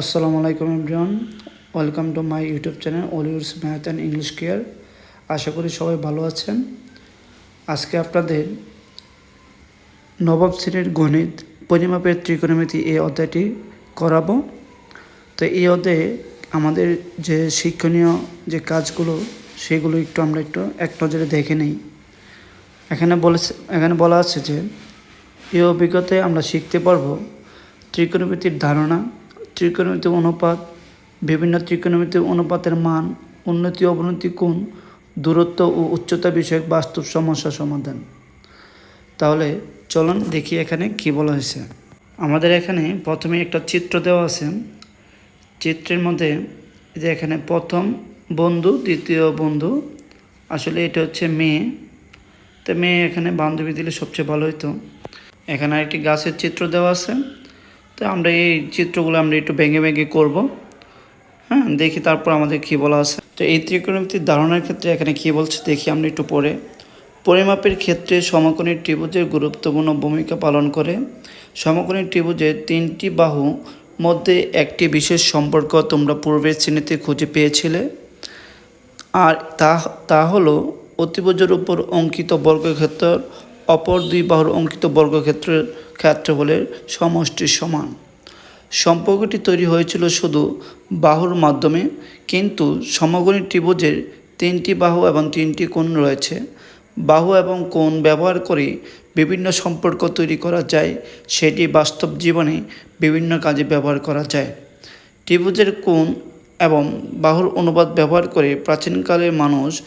আসসালামু আলাইকুম everyone. Welcome to my YouTube channel অলিউডস math and English care. আশা করি সবাই ভালো আছেন। আজকে আপনাদের নবম শ্রেণির গণিত পরিমাপের ত্রিকোণমিতি এই অধ্যায়টি করাবো। তো এই অধ্যায়ে আমাদের যে শিক্ষণীয় যে কাজগুলো, সেগুলো একটু আমরা একটু এক নজরে দেখে নিই। এখানে বলেছে, এখানে বলা আছে যে, এই অভিজ্ঞতায় আমরা শিখতে পারব ত্রিকোণমিতির ধারণা ত্রিকোণমিতি অনুপাত, বিভিন্ন ত্রিকোণমিতি অনুপাতের মান, উন্নতি অবনতি কোণ, দূরত্ব ও উচ্চতা বিষয়ক বাস্তব সমস্যা সমাধান। তাহলে চলুন দেখি এখানে কি বলা হয়েছে। আমাদের এখানে প্রথমে একটা চিত্র দেওয়া আছে। চিত্রের মধ্যে যে এখানে প্রথম বন্ধু, দ্বিতীয় বন্ধু, আসলে এটা হচ্ছে মেয়ে। তো মেয়ে এখানে বান্ধবী দিলে সবচেয়ে ভালো হতো এখানে একটি গাছের চিত্র দেওয়া আছে। তো আমরা এই চিত্রগুলো আমরা একটু ভেঙে ভেঙে করব। হ্যাঁ দেখি তারপর আমাদের কি বলা আছে। তো এই ত্রিকোণমিতির ধারণার ক্ষেত্রে এখানে কি বলছে দেখি আমরা একটু পরে পরিমাপের ক্ষেত্রে সমকোণী ত্রিভুজের গুরুত্বপূর্ণ ভূমিকা পালন করে। সমকোণী ত্রিভুজের তিনটি বাহু মধ্যে একটি বিশেষ সম্পর্ক তোমরা পূর্বের শ্রেণীতে খুঁজে পেয়েছিলে। আর তা তা হলো অতিভুজের উপর অঙ্কিত বর্গক্ষেত্র অপর দুই বাহুর অঙ্কিত বর্গক্ষেত্রের ক্ষেত্রফলের সমষ্টির সমান। সম্পর্কটি তৈরি হয়েছিল শুধু বাহুর মাধ্যমে, কিন্তু সমগণী ত্রিভুজের তিনটি বাহু এবং তিনটি কোণ রয়েছে। বাহু এবং কোণ ব্যবহার করে বিভিন্ন সম্পর্ক তৈরি করা যায়, সেটি বাস্তব জীবনে বিভিন্ন কাজে ব্যবহার করা যায়। ত্রিভুজের কোণ এবং বাহুর অনুবাদ ব্যবহার করে প্রাচীনকালের মানুষ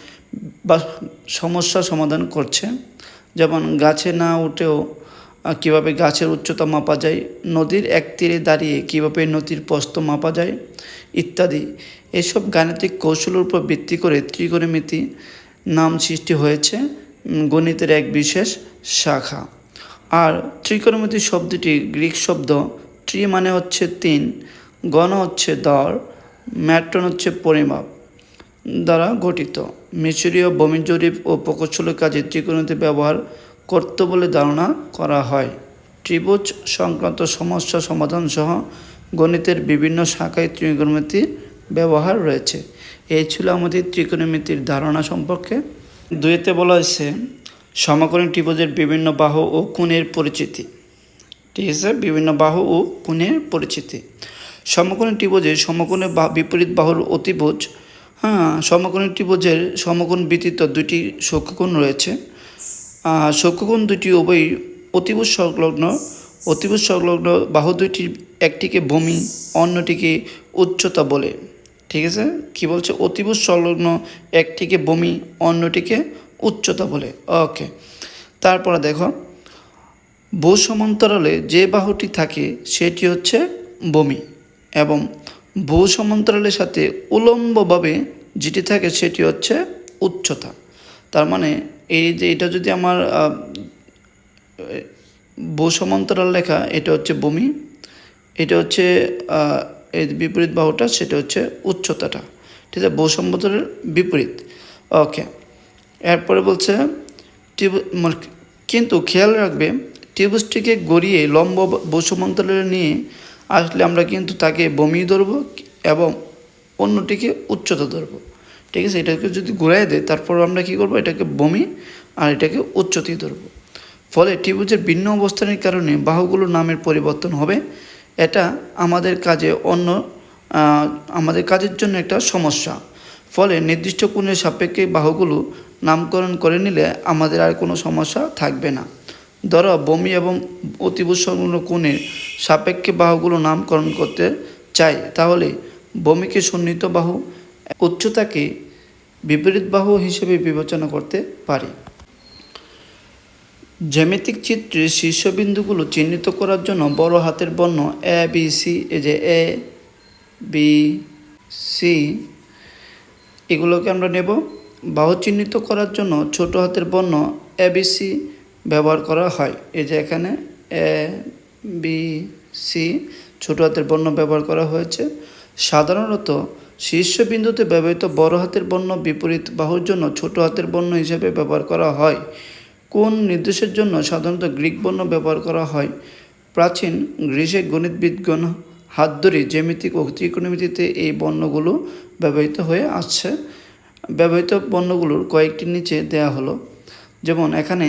বা সমস্যা সমাধান করছে। যেমন গাছে না উঠেও কীভাবে গাছের উচ্চতা মাপা যায়, নদীর এক তীরে দাঁড়িয়ে কীভাবে নদীর প্রস্থ মাপা যায় ইত্যাদি। এসব গাণিতিক কৌশলের উপর ভিত্তি করে ত্রিকোণমিতি নাম সৃষ্টি হয়েছে গণিতের এক বিশেষ শাখা। আর ত্রিকোণমিতি শব্দটি গ্রিক শব্দ ট্রি মানে হচ্ছে তিন, গণ হচ্ছে দর, ম্যাট্রন হচ্ছে পরিমাপ দ্বারা গঠিত। মিশরীয় ভূমি জরিপ ও প্রকৌশলের কাজে ত্রিকোণমিতি ব্যবহার করত বলে ধারণা করা হয়। ত্রিভুজ সংক্রান্ত সমস্যা সমাধান সহ গণিতের বিভিন্ন শাখায় ত্রিকোণমিতির ব্যবহার রয়েছে। এই ছিল আমাদের ত্রিকোণমিতির ধারণা সম্পর্কে। দুইতে বলা হয়েছে, সমকোণী ত্রিভুজের বিভিন্ন বাহু ও কোণের পরিচিতি। ঠিক আছে? বিভিন্ন বাহু ও কোণের পরিচিতি। সমকোণী ত্রিভুজের সমকোণে বিপরীত বাহুর অতিভুজ সমকোণী ত্রিভুজের সমকোণ ব্যতীত দুটি সক্ষকোণ রয়েছে। সক্ষকোণ দুটি উভয়ই অতিভুজ সংলগ্ন। অতিভুজ সংলগ্ন বাহু দুইটির একটিকে ভূমি, অন্যটিকে উচ্চতা বলে। ঠিক আছে? কি বলছে? অতিভুজ সংলগ্ন একটিকে ভূমি, অন্যটিকে উচ্চতা বলে। ওকে। তারপরে দেখো, ভূ সমান্তরালে যে বাহুটি থাকে সেটি হচ্ছে ভূমি এবং ভূসমান্তরালের সাথে উলম্বভাবে যেটি থাকে সেটি হচ্ছে উচ্চতা। তার মানে এই যে এটা যদি আমার আহ, ভূসমান্তরাল লেখা এটা হচ্ছে ভূমি এটা হচ্ছে এই বিপরীত বাহুটা সেটা হচ্ছে উচ্চতাটা। ঠিক আছে? ভূসমান্তরের বিপরীত। ওকে। এরপরে বলছে মানে- কিন্তু খেয়াল রাখবে ত্রিভুজটিকে গড়িয়ে লম্ব বসুমন্তলে নিয়ে আসলে আমরা কিন্তু তাকে বমি ধরব এবং অন্যটিকে উচ্চতা ধরব। ঠিক আছে? এটাকে যদি ঘুরাই দেয় তারপর আমরা কী করব? এটাকে বমি আর এটাকে উচ্চতি ধরব। ফলে ত্রিভুজের ভিন্ন অবস্থানের কারণে বাহুগুলোর নামের পরিবর্তন হবে। এটা আমাদের কাজে অন্য আমাদের কাজের জন্য একটা সমস্যা। ফলে নির্দিষ্ট কোণের সাপেক্ষে বাহুগুলো নামকরণ করে নিলে আমাদের আর কোনো সমস্যা থাকবে না। ধরো বমি এবং অতিভুজ সংলগ্ন কোণের সাপেক্ষে বাহুগুলো নামকরণ করতে চাই। তাহলে বমিকে সন্নিহিত বাহু উচ্চতাকে বিপরীত বাহু হিসেবে বিবেচনা করতে পারি। জ্যামিতিক চিত্রের শীর্ষবিন্দুগুলো চিহ্নিত করার জন্য বড় হাতের বর্ণ এ বি সি এই যে এ বি সি এগুলোকে আমরা নেব। বাহু চিহ্নিত করার জন্য ছোট হাতের বর্ণ এবিসি ব্যবহার করা হয়। এই যে এখানে এ বি সি ছোট হাতের বর্ণ ব্যবহার করা হয়েছে। সাধারণত শীর্ষবিন্দুতে ব্যবহৃত বড় হাতের বর্ণ বিপরীত বাহুর জন্য ছোট হাতের বর্ণ হিসেবে ব্যবহার করা হয়। কোন নির্দেশের জন্য সাধারণত গ্রিক বর্ণ ব্যবহার করা হয়? প্রাচীন গ্রিসে গণিতবিদগণ হাত ধরে জ্যামিতিক ও ত্রিকোণমিতিতে এই বর্ণগুলো ব্যবহৃত হয়ে আসছে। ব্যবহৃত বর্ণগুলোর কয়েকটি নিচে দেয়া হলো। যেমন এখানে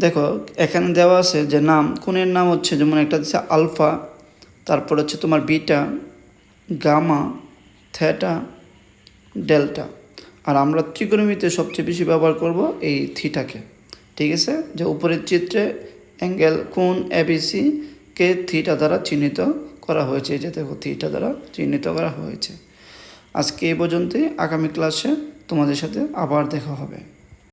দেখো, এখানে দেওয়া আছে যে নাম, কোণের নাম হচ্ছে যেমন একটা দিচ্ছে আলফা, তারপর হচ্ছে তোমার বিটা, গামা থ্যাটা ডেল্টা। আর আমরা ত্রিকোণমিতিতে সবচেয়ে বেশি ব্যবহার করব এই থিটাকে। ঠিক আছে? যে উপরের চিত্রে অ্যাঙ্গেল, কোণ এবিসি কে থিটা দ্বারা চিহ্নিত করা হয়েছে। যে দেখো, থিটা দ্বারা চিহ্নিত করা হয়েছে। আজকে এই পর্যন্তই। আগামী ক্লাসে তোমাদের সাথে আবার দেখা হবে।